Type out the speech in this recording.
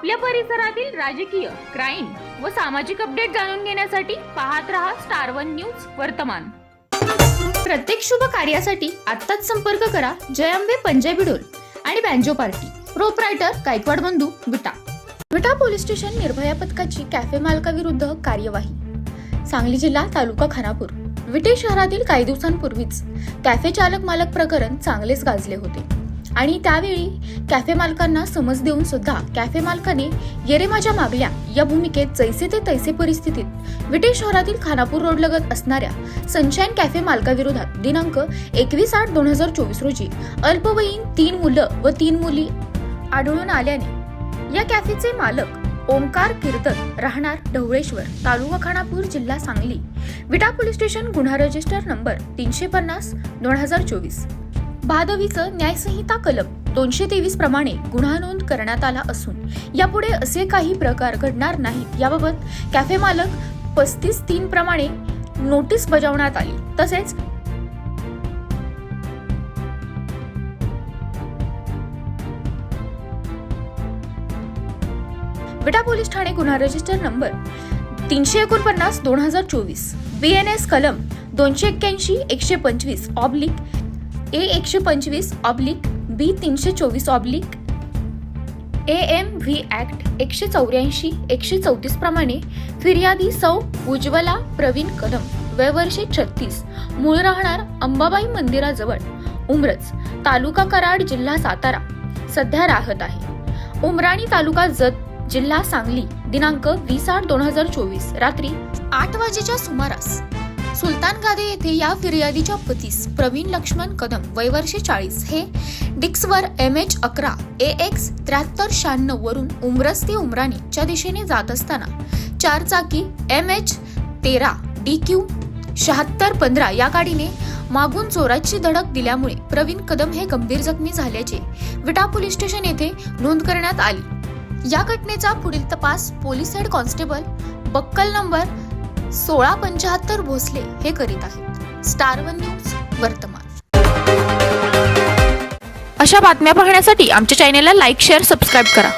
आपल्या परिसरातील राजकीय क्राईम व सामाजिक अपडेट जाणून घेण्यासाठी पाहत रहा स्टार वन न्यूज वर्तमान. प्रत्येक शुभ कार्यासाठी आत्ताच संपर्क करा जयंबे पंजाबी डोल आणि बँजो पार्टी. प्रोपरायटर गायकवाड बंधू विटा. विटा पोलीस स्टेशन निर्भया पथकाची कॅफे मालकाविरुद्ध कार्यवाही. सांगली जिल्हा तालुका खानापूर. विटे शहरातील काही दिवसांपूर्वीच कॅफे चालक मालक प्रकरण चांगलेच गाजले होते. आणि त्यावेळी कॅफे मालकांना समज देऊन सुद्धा कॅफे मालकाने येरे माझ्या मागल्या या भूमिकेत जैसे ते तैसे परिस्थितीत विटे शहरातील खानापूर रोड लगत असणाऱ्या सनशाईन कॅफे मालकाविरोधात दिनांक एकवीस आठ दोन हजार चोवीस रोजी अल्पवयीन तीन मुलं व तीन मुली आढळून आल्याने या कॅफेचे मालक ओंकार कीर्तन राहणार ढवळेश्वर तालुका खानापूर जिल्हा सांगली. विटा पोलीस स्टेशन गुन्हा रजिस्टर नंबर तीनशे पन्नास दोन हजार चोवीस. भादवीचं न्यायसंहिता कलम दोनशे तेवीस प्रमाणे गुन्हा नोंद करण्यात आला असून यापुढे असे काही प्रकार घडणार नाहीत. याबाबत कॅफे मालक पस्तीस तीन प्रमाणे नोटीस बजावण्यात आली. तसेच विटा पोलीस ठाणे गुन्हा रजिस्टर नंबर तीनशे एकोणपन्नास दोन हजार चोवीस. बी एन एस कलम दोनशे एक्क्याऐंशी एकशे पंचवीस ऑब्लिक ए एकशे पंचवीस ऑब्लिक बी तीनशे चोवीस oblique A M V act एकशे चौऱ्याऐंशी एकशे चौतीस प्रमाणे फिर्यादी सौ उज्ज्वला प्रवीण कदम वयवर्षे छत्तीस. मूळ राहणार अंबाबाई मंदिराजवळ उमरज तालुका कराड जिल्हा सातारा. सध्या राहत आहे. उमराणी तालुका जत जिल्हा सांगली दिनांक वीस आठ दोन हजार चोवीस रात्री आठ वाजेच्या सुमारास. सुलतान गादे येथे या फिर्यादीच्या पतीस प्रवीण लक्ष्मण कदम वय वर्षे चाळीस. हे डिक्सवर एम एच अकरा ए एक्स त्र्याहत्तर शहाण्णव वरून उमरस ते उमराणी च्या दिशेने जात असताना चार चाकी एम एच तेरा डी क्यू शहात्तर पंधरा या गाडीने मागून चोराची धडक दिल्यामुळे प्रवीण कदम हे गंभीर जखमी झाल्याचे विटा पोलीस स्टेशन येथे नोंद करण्यात आली. या घटनेचा पुढील तपास police head constable buckle number सोळा पंचाहत्तर भोसले हे करीत आहेत. स्टार वन न्यूज वर्तमान. अशा बातम्या पाहण्यासाठी आमच्या चॅनेलला लाईक शेअर सबस्क्राईब करा.